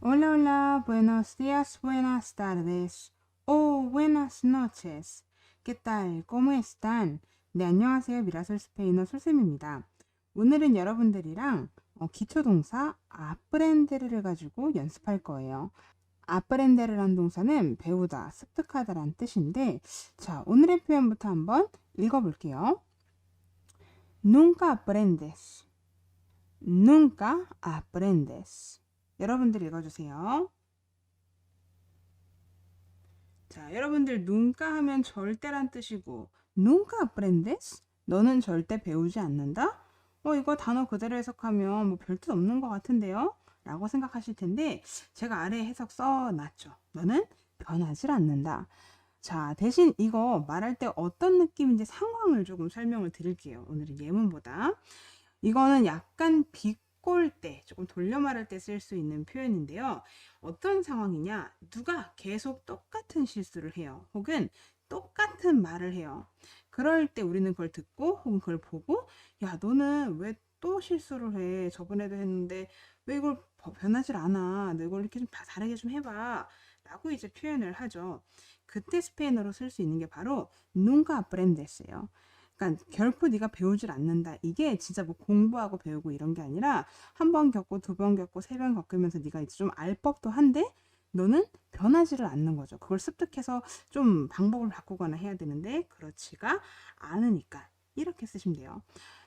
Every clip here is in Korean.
Hola, hola, buenos días, buenas tardes, o buenas noches. ¿Qué tal? ¿Cómo están? 네, 안녕하세요. 미라솔 스페인어 솔쌤입니다. 오늘은 여러분들이랑 어, 기초동사 아프렌데르를 가지고 연습할 거예요. 아프렌데르란 동사는 배우다, 습득하다란 뜻인데 자, 오늘의 표현부터 한번 읽어볼게요. Nunca aprendes. Nunca aprendes. 여러분들 읽어주세요. 자, 여러분들 nunca 하면 절대란 뜻이고 nunca aprendes? 너는 절대 배우지 않는다? 어, 이거 단어 그대로 해석하면 뭐 별뜻 없는 것 같은데요? 라고 생각하실 텐데 제가 아래 해석 써놨죠. 너는 변하지 않는다. 자, 대신 이거 말할 때 어떤 느낌인지 상황을 조금 설명을 드릴게요. 오늘은 예문보다. 이거는 약간 비 꼴 때, 조금 돌려 말할 때 쓸 수 있는 표현인데요. 어떤 상황이냐? 누가 계속 똑같은 실수를 해요. 혹은 똑같은 말을 해요. 그럴 때 우리는 그걸 듣고 혹은 그걸 보고 야, 너는 왜 또 실수를 해? 저번에도 했는데 왜 이걸 변하질 않아? 너 이걸 이렇게 좀 다르게 좀 해봐. 라고 이제 표현을 하죠. 그때 스페인어로 쓸 수 있는 게 바로 nunca aprendes예요. 그러니까 결코 네가 배우질 않는다. 이게 진짜 뭐 공부하고 배우고 이런 게 아니라 한 번 겪고 두 번 겪고 세 번 겪으면서 네가 이제 좀 알 법도 한데 너는 변하지를 않는 거죠. 그걸 습득해서 좀 방법을 바꾸거나 해야 되는데 그렇지가 않으니까 이렇게 쓰시면 돼요.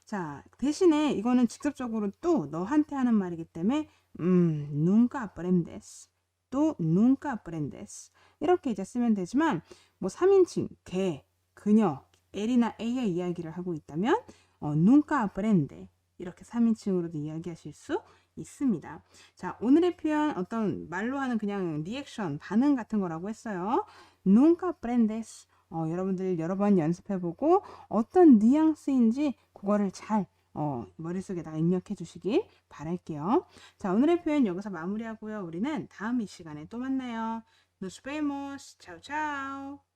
자, 대신에 이거는 직접적으로 또 너한테 하는 말이기 때문에 음, nunca aprendes. 또 nunca aprendes. 이렇게 이제 쓰면 되지만 뭐 3인칭 개, 그녀, 엘이나 A의 이야기를 하고 있다면 어, nunca aprende. 이렇게 3인칭으로도 이야기하실 수 있습니다. 자, 오늘의 표현 어떤 말로 하는 그냥 리액션, 반응 같은 거라고 했어요. nunca aprendes. 어, 여러분들 여러 번 연습해보고 어떤 뉘앙스인지 그거를 잘 어, 머릿속에다가 입력해 주시길 바랄게요. 자, 오늘의 표현 여기서 마무리하고요. 우리는 다음 이 시간에 또 만나요. Nos vemos. Chao, chao.